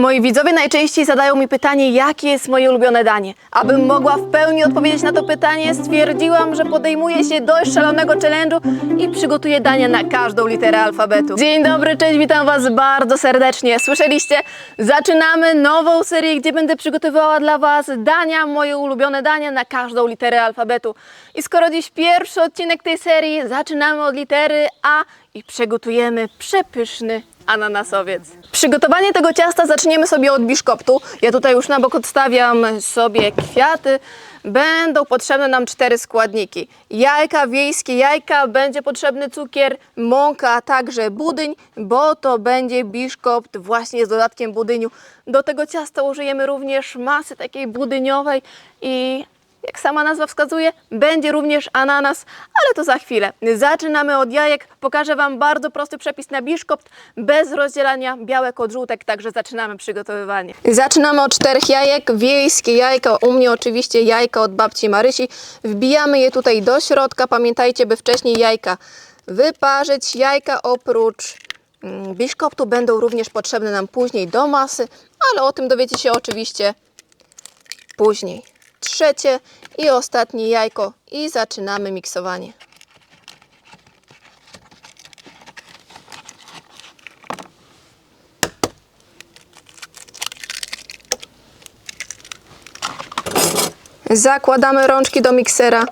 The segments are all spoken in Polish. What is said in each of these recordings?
Moi widzowie najczęściej zadają mi pytanie, jakie jest moje ulubione danie. Abym mogła w pełni odpowiedzieć na to pytanie, stwierdziłam, że podejmuję się dość szalonego challenge'u i przygotuję dania na każdą literę alfabetu. Dzień dobry, cześć, witam Was bardzo serdecznie. Słyszeliście? Zaczynamy nową serię, gdzie będę przygotowywała dla Was dania, moje ulubione dania na każdą literę alfabetu. I skoro dziś pierwszy odcinek tej serii, zaczynamy od litery A i przygotujemy przepyszny ananasowiec. Przygotowanie tego ciasta zaczniemy sobie od biszkoptu. Ja tutaj już na bok odstawiam sobie kwiaty. Będą potrzebne nam cztery składniki. Jajka, wiejskie jajka, będzie potrzebny cukier, mąka, a także budyń, bo to będzie biszkopt właśnie z dodatkiem budyniu. Do tego ciasta użyjemy również masy takiej budyniowej i jak sama nazwa wskazuje, będzie również ananas, ale to za chwilę. Zaczynamy od jajek. Pokażę Wam bardzo prosty przepis na biszkopt, bez rozdzielania białek od żółtek, także zaczynamy przygotowywanie. Zaczynamy od czterech jajek, wiejskie jajka, u mnie oczywiście jajka od babci Marysi. Wbijamy je tutaj do środka, pamiętajcie, by wcześniej jajka wyparzyć. Jajka oprócz mm, biszkoptu będą również potrzebne nam później do masy, ale o tym dowiecie się oczywiście później trzecie i ostatnie jajko i zaczynamy miksowanie. Zakładamy rączki do miksera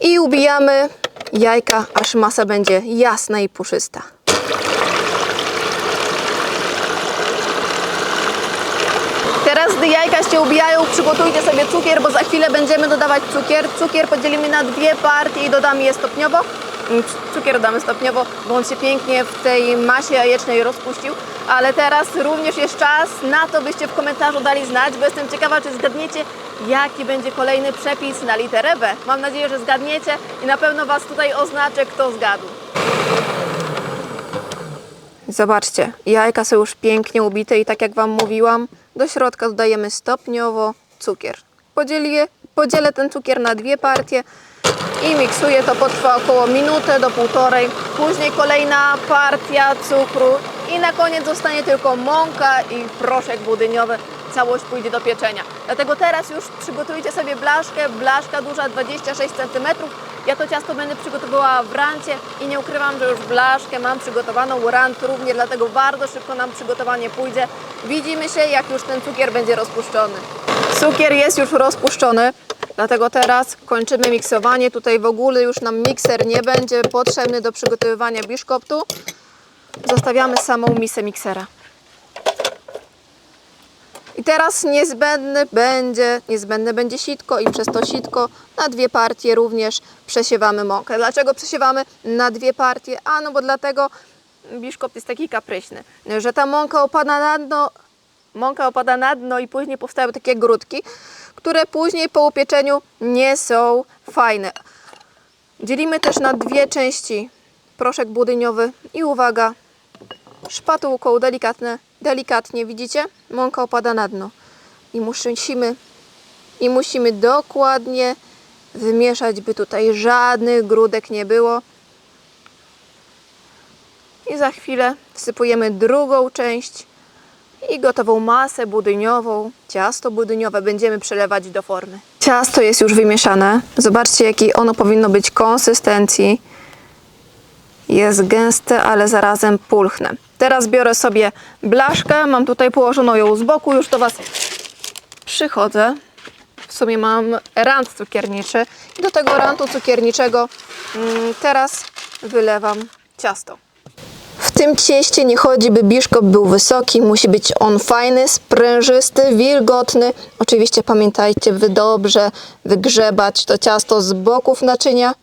i ubijamy jajka, aż masa będzie jasna i puszysta. Teraz, gdy jajka się ubijają, przygotujcie sobie cukier, bo za chwilę będziemy dodawać cukier. Cukier podzielimy na dwie partie i dodamy je stopniowo. Mm, Cukier dodamy stopniowo, bo on się pięknie w tej masie jajecznej rozpuścił. Ale teraz również jest czas na to, byście w komentarzu dali znać, bo jestem ciekawa, czy zgadniecie, jaki będzie kolejny przepis na literę B. Mam nadzieję, że zgadniecie i na pewno Was tutaj oznaczę, kto zgadł. Zobaczcie, jajka są już pięknie ubite i tak jak Wam mówiłam, do środka dodajemy stopniowo cukier. Podzielię, podzielę ten cukier na dwie partie i miksuję. To potrwa około minutę do półtorej. Później kolejna partia cukru i na koniec zostanie tylko mąka i proszek budyniowy. Całość pójdzie do pieczenia. Dlatego teraz już przygotujcie sobie blaszkę. Blaszka duża 26 cm. Ja to ciasto będę przygotowywała w rancie i nie ukrywam, że już blaszkę mam przygotowaną, rant również, dlatego bardzo szybko nam przygotowanie pójdzie. Widzimy się, jak już ten cukier będzie rozpuszczony. Cukier jest już rozpuszczony, dlatego teraz kończymy miksowanie. Tutaj w ogóle już nam mikser nie będzie potrzebny do przygotowywania biszkoptu. Zostawiamy samą misę miksera. I teraz niezbędny będzie, niezbędne będzie sitko i przez to sitko na dwie partie również przesiewamy mąkę. Dlaczego przesiewamy na dwie partie? A no bo dlatego biszkopt jest taki kapryśny, że ta mąka opada na dno, mąka opada na dno i później powstają takie grudki, które później po upieczeniu nie są fajne. Dzielimy też na dwie części proszek budyniowy i uwaga, szpatułką delikatne, delikatnie, widzicie? Mąka opada na dno. I musimy, I musimy dokładnie wymieszać, by tutaj żadnych grudek nie było. I za chwilę wsypujemy drugą część i gotową masę budyniową, ciasto budyniowe będziemy przelewać do formy. Ciasto jest już wymieszane. Zobaczcie, jakiej ono powinno być konsystencji. Jest gęste, ale zarazem pulchne. Teraz biorę sobie blaszkę, mam tutaj położoną ją z boku, już do Was przychodzę. W sumie mam rant cukierniczy i do tego rantu cukierniczego mm, teraz wylewam ciasto. W tym cieście nie chodzi, by biszkopt był wysoki, musi być on fajny, sprężysty, wilgotny. Oczywiście pamiętajcie, by dobrze wygrzebać to ciasto z boków naczynia.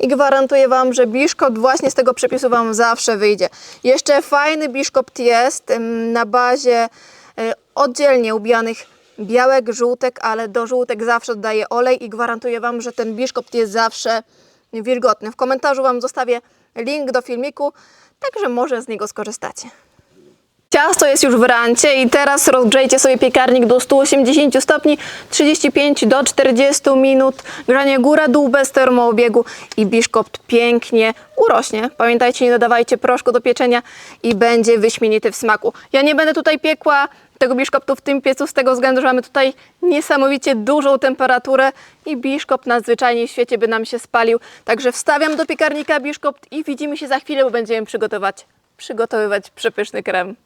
I gwarantuję Wam, że biszkopt właśnie z tego przepisu Wam zawsze wyjdzie. Jeszcze fajny biszkopt jest na bazie e, oddzielnie ubijanych białek, żółtek, ale do żółtek zawsze dodaję olej i gwarantuję Wam, że ten biszkopt jest zawsze wilgotny. W komentarzu Wam zostawię link do filmiku, także może z niego skorzystacie. Ciasto jest już w rancie i teraz rozgrzejcie sobie piekarnik do 180 stopni, 35 do 40 minut. Grzanie góra-dół bez termoobiegu i biszkopt pięknie urośnie. Pamiętajcie, nie dodawajcie proszku do pieczenia i będzie wyśmienity w smaku. Ja nie będę tutaj piekła tego biszkoptu w tym piecu z tego względu, że mamy tutaj niesamowicie dużą temperaturę i biszkopt nadzwyczajnie w świecie by nam się spalił. Także wstawiam do piekarnika biszkopt i widzimy się za chwilę, bo będziemy przygotować, przygotowywać przepyszny krem.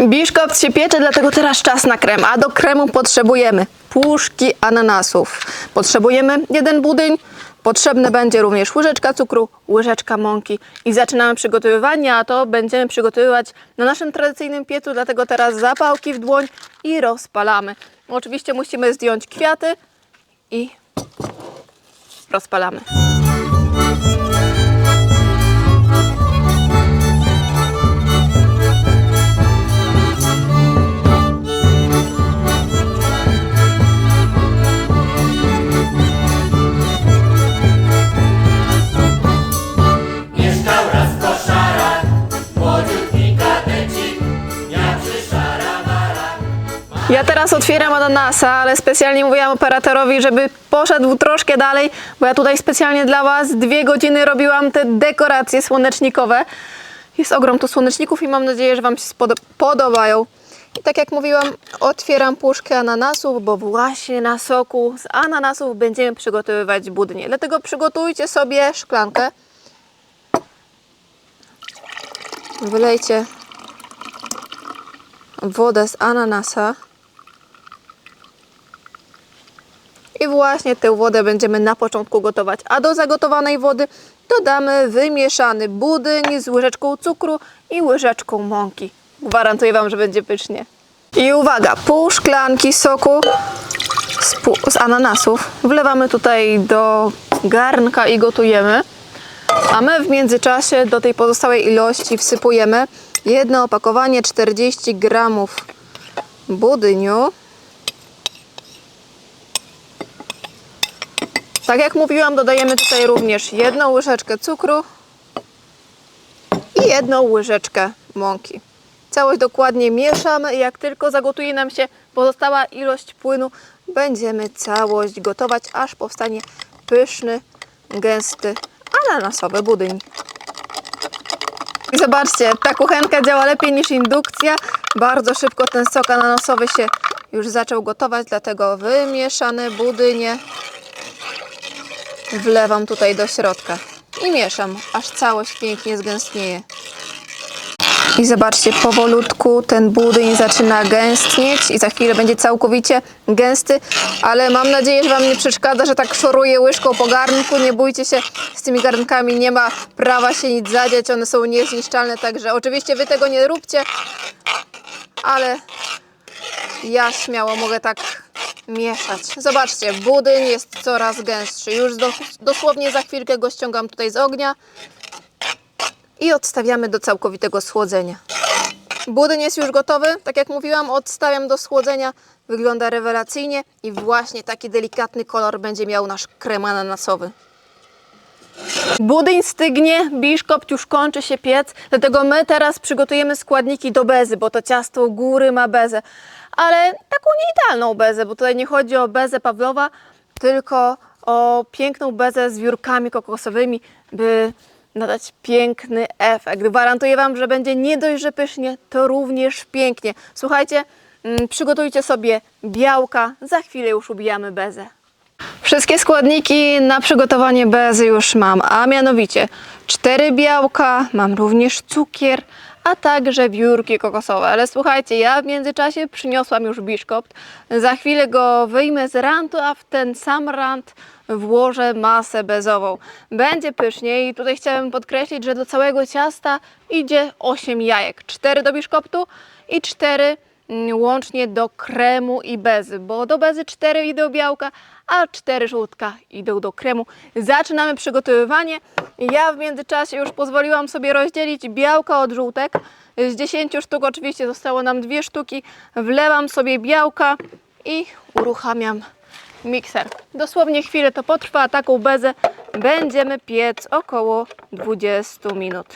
Biszkopt się piecze, dlatego teraz czas na krem, a do kremu potrzebujemy puszki ananasów. Potrzebujemy jeden budyń, potrzebne będzie również łyżeczka cukru, łyżeczka mąki i zaczynamy przygotowywanie, a to będziemy przygotowywać na naszym tradycyjnym piecu, dlatego teraz zapałki w dłoń i rozpalamy. Oczywiście musimy zdjąć kwiaty i rozpalamy. Ja teraz otwieram ananasa, ale specjalnie mówiłam operatorowi, żeby poszedł troszkę dalej, bo ja tutaj specjalnie dla Was dwie godziny robiłam te dekoracje słonecznikowe. Jest ogrom tu słoneczników i mam nadzieję, że Wam się podobają. I tak jak mówiłam, otwieram puszkę ananasów, bo właśnie na soku z ananasów będziemy przygotowywać budnie. Dlatego przygotujcie sobie szklankę. Wylejcie wodę z ananasa. I właśnie tę wodę będziemy na początku gotować. A do zagotowanej wody dodamy wymieszany budyń z łyżeczką cukru i łyżeczką mąki. Gwarantuję Wam, że będzie pysznie. I uwaga, pół szklanki soku z, z ananasów wlewamy tutaj do garnka i gotujemy. A my w międzyczasie do tej pozostałej ilości wsypujemy jedno opakowanie 40 gramów budyniu. Tak jak mówiłam, dodajemy tutaj również jedną łyżeczkę cukru i jedną łyżeczkę mąki. Całość dokładnie mieszamy i jak tylko zagotuje nam się pozostała ilość płynu, będziemy całość gotować, aż powstanie pyszny, gęsty, ananasowy budyń. Zobaczcie, ta kuchenka działa lepiej niż indukcja. Bardzo szybko ten sok ananasowy się już zaczął gotować, dlatego wymieszane budynie wlewam tutaj do środka i mieszam, aż całość pięknie zgęstnieje. I zobaczcie, powolutku ten budyń zaczyna gęstnieć i za chwilę będzie całkowicie gęsty, ale mam nadzieję, że Wam nie przeszkadza, że tak szoruję łyżką po garnku. Nie bójcie się, z tymi garnkami nie ma prawa się nic zadziać, one są niezniszczalne, także oczywiście Wy tego nie róbcie, ale ja śmiało mogę tak mieszać. Zobaczcie, budyń jest coraz gęstszy. Już do, dosłownie za chwilkę go ściągam tutaj z ognia i odstawiamy do całkowitego schłodzenia. Budyń jest już gotowy, tak jak mówiłam, odstawiam do schłodzenia. Wygląda rewelacyjnie i właśnie taki delikatny kolor będzie miał nasz krem ananasowy. Budyń stygnie, biszkopt już kończy się piec, dlatego my teraz przygotujemy składniki do bezy, bo to ciasto góry ma bezę. Ale taką nieidealną bezę, bo tutaj nie chodzi o bezę Pawlowa, tylko o piękną bezę z wiórkami kokosowymi, by nadać piękny efekt. Gwarantuję Wam, że będzie nie dość, że pysznie, to również pięknie. Słuchajcie, mm, przygotujcie sobie białka, za chwilę już ubijamy bezę. Wszystkie składniki na przygotowanie bezy już mam, a mianowicie cztery białka, mam również cukier, a także wiórki kokosowe. Ale słuchajcie, ja w międzyczasie przyniosłam już biszkopt. Za chwilę go wyjmę z rantu, a w ten sam rant włożę masę bezową. Będzie pysznie i tutaj chciałem podkreślić, że do całego ciasta idzie 8 jajek. 4 do biszkoptu i 4 mm, łącznie do kremu i bezy, bo do bezy 4 idą białka, a 4 żółtka idą do kremu. Zaczynamy przygotowywanie. Ja w międzyczasie już pozwoliłam sobie rozdzielić białka od żółtek. Z 10 sztuk oczywiście zostało nam dwie sztuki. Wlewam sobie białka i uruchamiam mikser. Dosłownie chwilę to potrwa, a taką bezę będziemy piec około 20 minut.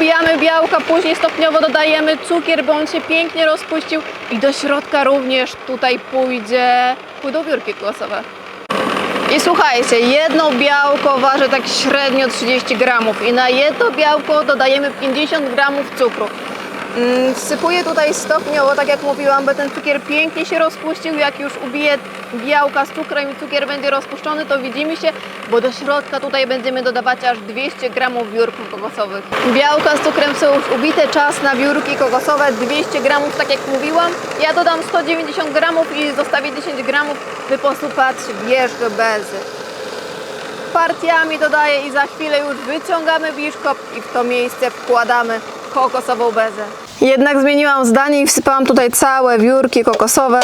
Wbijamy białka, później stopniowo dodajemy cukier, by on się pięknie rozpuścił i do środka również tutaj pójdzie, pójdą biurki. I słuchajcie, jedno białko waży tak średnio 30 gramów i na jedno białko dodajemy 50 gramów cukru. Mm, Wsypuję tutaj stopniowo, tak jak mówiłam, by ten cukier pięknie się rozpuścił. Jak już ubiję białka z cukrem i cukier będzie rozpuszczony, to widzimy się, bo do środka tutaj będziemy dodawać aż 200 gramów biurków kokosowych. Białka z cukrem są już ubite, czas na biurki kokosowe 200 gramów, tak jak mówiłam. Ja dodam 190 gramów i zostawię 10 gramów, by posupać wierzch bezy partiami dodaję i za chwilę już wyciągamy biszkop i w to miejsce wkładamy kokosową bezę. Jednak zmieniłam zdanie i wsypałam tutaj całe wiórki kokosowe.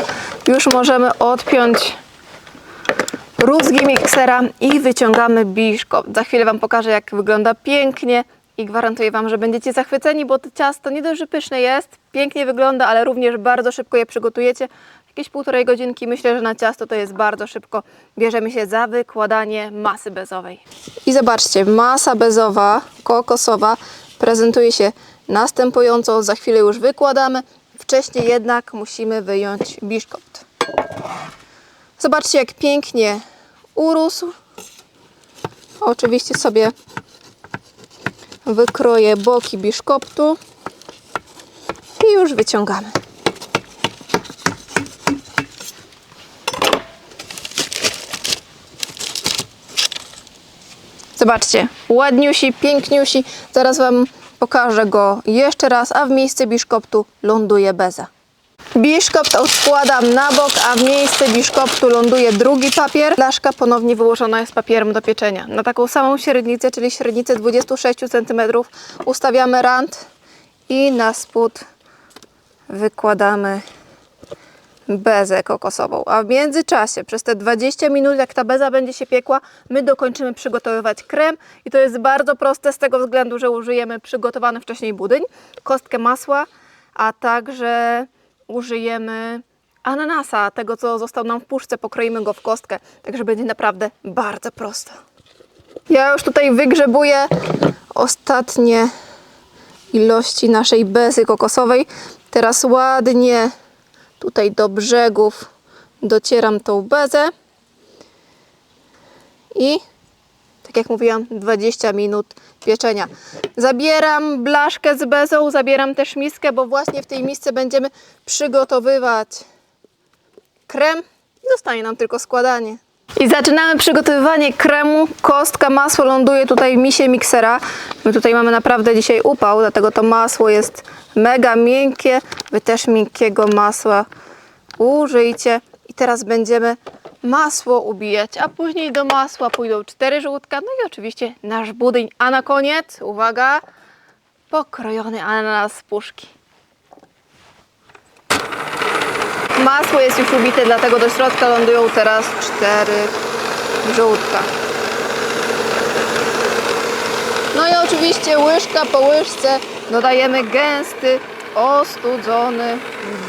Już możemy odpiąć rózgi miksera i wyciągamy biszkop. Za chwilę Wam pokażę, jak wygląda pięknie i gwarantuję Wam, że będziecie zachwyceni, bo to ciasto nie dość, że pyszne jest, pięknie wygląda, ale również bardzo szybko je przygotujecie. Jakieś półtorej godzinki, myślę, że na ciasto to jest bardzo szybko. Bierzemy się za wykładanie masy bezowej. I zobaczcie, masa bezowa, kokosowa prezentuje się następująco. Za chwilę już wykładamy. Wcześniej jednak musimy wyjąć biszkopt. Zobaczcie, jak pięknie urósł. Oczywiście sobie wykroję boki biszkoptu i już wyciągamy. Zobaczcie, ładniusi, piękniusi. Zaraz Wam pokażę go jeszcze raz, a w miejsce biszkoptu ląduje beza. Biszkopt odkładam na bok, a w miejsce biszkoptu ląduje drugi papier. Blaszka ponownie wyłożona jest papierem do pieczenia. Na taką samą średnicę, czyli średnicę 26 cm ustawiamy rant i na spód wykładamy bezę kokosową. A w międzyczasie, przez te 20 minut, jak ta beza będzie się piekła, my dokończymy przygotowywać krem. I to jest bardzo proste z tego względu, że użyjemy przygotowany wcześniej budyń, kostkę masła, a także użyjemy ananasa, tego co został nam w puszce, pokroimy go w kostkę. Także będzie naprawdę bardzo prosto. Ja już tutaj wygrzebuję ostatnie ilości naszej bezy kokosowej. Teraz ładnie tutaj do brzegów docieram tą bezę i tak jak mówiłam 20 minut pieczenia. Zabieram blaszkę z bezą, zabieram też miskę, bo właśnie w tej misce będziemy przygotowywać krem zostanie nam tylko składanie. I zaczynamy przygotowywanie kremu. Kostka, masło ląduje tutaj w misie miksera. My tutaj mamy naprawdę dzisiaj upał, dlatego to masło jest mega miękkie. Wy też miękkiego masła użyjcie. I teraz będziemy masło ubijać, a później do masła pójdą cztery żółtka, no i oczywiście nasz budyń. A na koniec, uwaga, pokrojony ananas z puszki. Masło jest już ubite, dlatego do środka lądują teraz cztery żółtka. No i oczywiście łyżka po łyżce dodajemy gęsty, ostudzony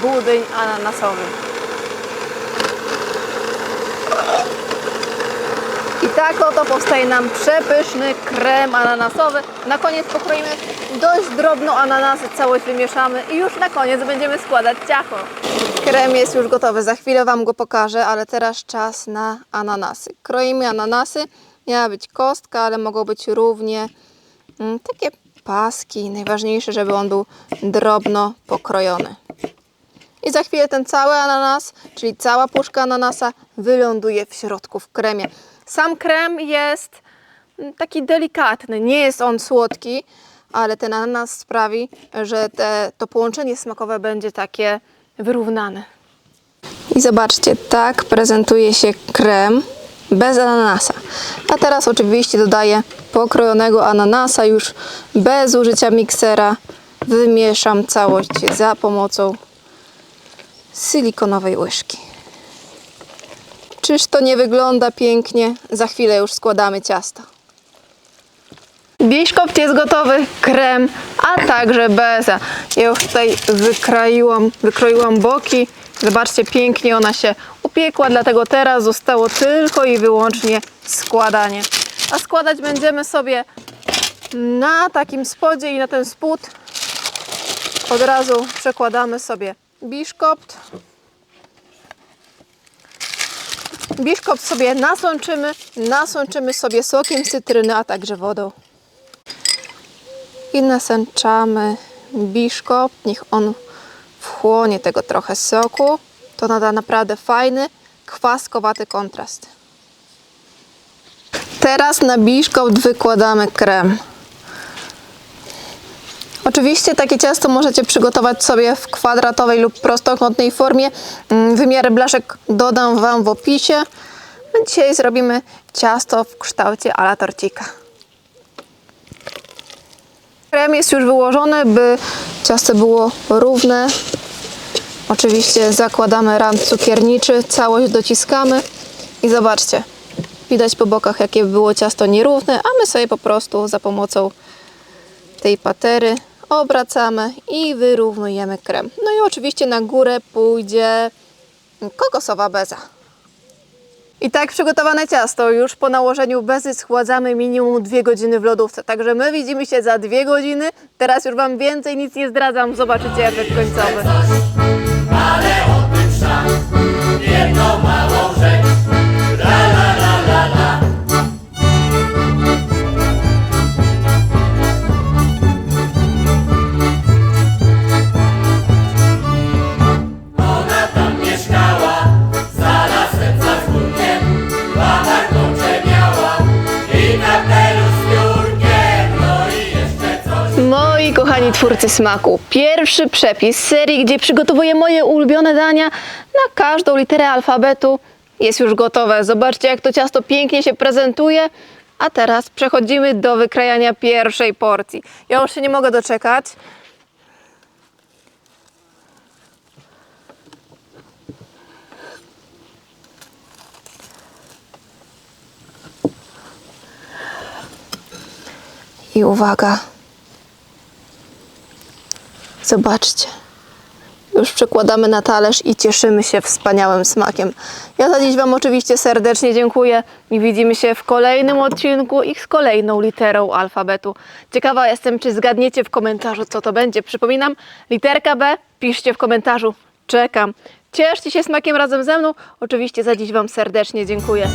budyń ananasowy. I tak oto powstaje nam przepyszny krem ananasowy. Na koniec pokroimy dość drobno ananasy, całość wymieszamy i już na koniec będziemy składać ciacho. Krem jest już gotowy, za chwilę Wam go pokażę, ale teraz czas na ananasy. Kroimy ananasy, miała być kostka, ale mogą być równie mm, takie paski. Najważniejsze, żeby on był drobno pokrojony. I za chwilę ten cały ananas, czyli cała puszka ananasa, wyląduje w środku w kremie. Sam krem jest mm, taki delikatny, nie jest on słodki, ale ten ananas sprawi, że te, to połączenie smakowe będzie takie wyrównane. I zobaczcie, tak prezentuje się krem bez ananasa. A teraz oczywiście dodaję pokrojonego ananasa już bez użycia miksera. Wymieszam całość za pomocą silikonowej łyżki. Czyż to nie wygląda pięknie? Za chwilę już składamy ciasto. Biszkopt jest gotowy, krem, a także beza. Ja już tutaj wykroiłam, wykroiłam boki. Zobaczcie, pięknie ona się upiekła, dlatego teraz zostało tylko i wyłącznie składanie. A składać będziemy sobie Na takim spodzie i na ten spód od razu przekładamy sobie biszkopt. Biszkopt sobie nasączymy, nasączymy sobie sokiem cytryny, a także wodą. I nasęczamy biszkopt, niech on wchłonie tego trochę soku. To nada naprawdę fajny, kwaskowaty kontrast. Teraz na biszkopt wykładamy krem. Oczywiście takie ciasto możecie przygotować sobie w kwadratowej lub prostokątnej formie. Mm, Wymiary blaszek dodam Wam w opisie. Dzisiaj zrobimy ciasto w kształcie ala torcika. Krem jest już wyłożony, by ciasto było równe. Oczywiście zakładamy rant cukierniczy, całość dociskamy i zobaczcie, widać po bokach jakie było ciasto nierówne, a my sobie po prostu za pomocą tej patery obracamy i wyrównujemy krem. No i oczywiście na górę pójdzie kokosowa beza. I tak przygotowane ciasto już po nałożeniu bezy schładzamy minimum 2 godziny w lodówce. Także my widzimy się za 2 godziny. Teraz już Wam więcej nic nie zdradzam. Zobaczycie efekt końcowy. Ale o tym jedną małą rzecz. La la la la la. Kochani twórcy smaku, pierwszy przepis serii, gdzie przygotowuję moje ulubione dania na każdą literę alfabetu jest już gotowe. Zobaczcie jak to ciasto pięknie się prezentuje. A teraz przechodzimy do wykrajania pierwszej porcji. Ja już się nie mogę doczekać. I uwaga. Zobaczcie. Już przekładamy na talerz i cieszymy się wspaniałym smakiem. Ja za dziś Wam oczywiście serdecznie dziękuję i widzimy się w kolejnym odcinku i z kolejną literą alfabetu. Ciekawa jestem, czy zgadniecie w komentarzu, co to będzie. Przypominam, literka B, piszcie w komentarzu. Czekam. Cieszcie się smakiem razem ze mną. Oczywiście za dziś Wam serdecznie dziękuję.